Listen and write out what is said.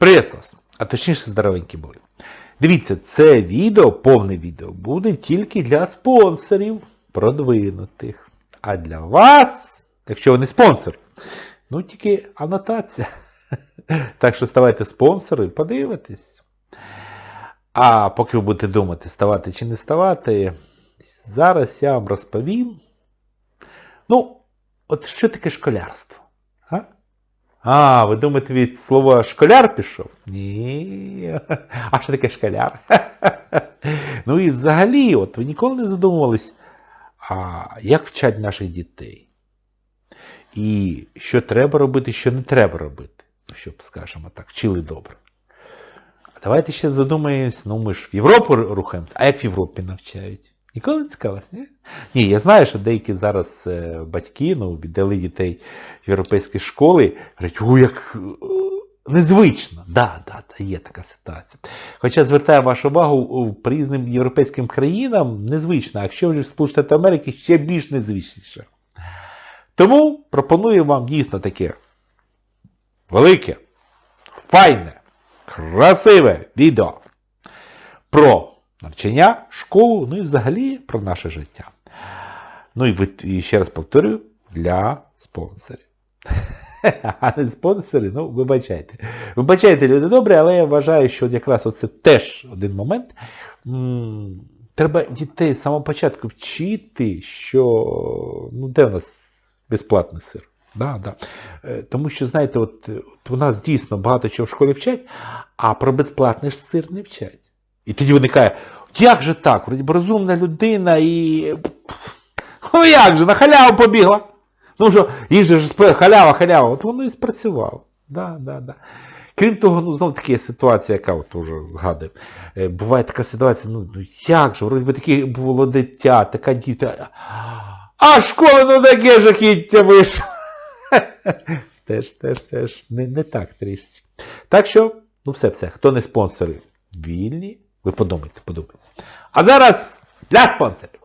Прияснос, а точніше здоровенькі були. Дивіться, це відео, повне відео, буде тільки для спонсорів продвинутих. А для вас, якщо ви не спонсор, ну тільки анотація. Так що ставайте спонсори, подивитесь. А поки ви будете думати, ставати чи не ставати, зараз я вам розповім. Ну, от що таке школярство? А? Ви думаєте, від слова школяр пішов? Ні. А що таке школяр? Ну і взагалі, от ви ніколи не задумувались, а як вчать наших дітей? І що треба робити, що не треба робити, щоб, скажімо так, вчили добре. А давайте ще задумаємось, ну ми ж в Європу рухаємося, а як в Європі навчають? Ніколи не цікавилось, ні? Ні, я знаю, що деякі зараз е, батьки ну, віддали дітей в європейські школи, говорять, у, як е, незвично. Да, да, да, є така ситуація. Хоча звертаю вашу увагу, по різним європейським країнам незвично, а якщо вже в Сполучені Штати Америки ще більш незвичніше. Тому пропоную вам дійсно таке велике, файне, красиве відео про навчання, школу, ну і взагалі про наше життя. Ну і, і ще раз повторюю, для спонсорів. А не спонсори, ну, вибачайте. Вибачайте, люди добрі, але я вважаю, що якраз оце теж один момент. Треба дітей з самого початку вчити, що ну де в нас безплатний сир. Да, да. Е, Тому що, знаєте, от, от у нас дійсно багато чого в школі вчать, а про безплатний сир не вчать. І тоді виникає, як же так? Розумна людина і. Ну як же, на халяву побігла. Ну що, їй же ж халява, халява. От воно і спрацювало. Да, да, да. Крім того, ну знов таки ситуація, яка от уже згадую. Е, Буває така ситуація, ну, ну як же, вроді би таке було дитя, така діта. А школа ну таке жахіття вийшло. Теж, теж, теж, не, не так трішечки. Так що, ну все, все, хто не спонсори вільні, ви подумайте, подумайте. А зараз для спонсорів.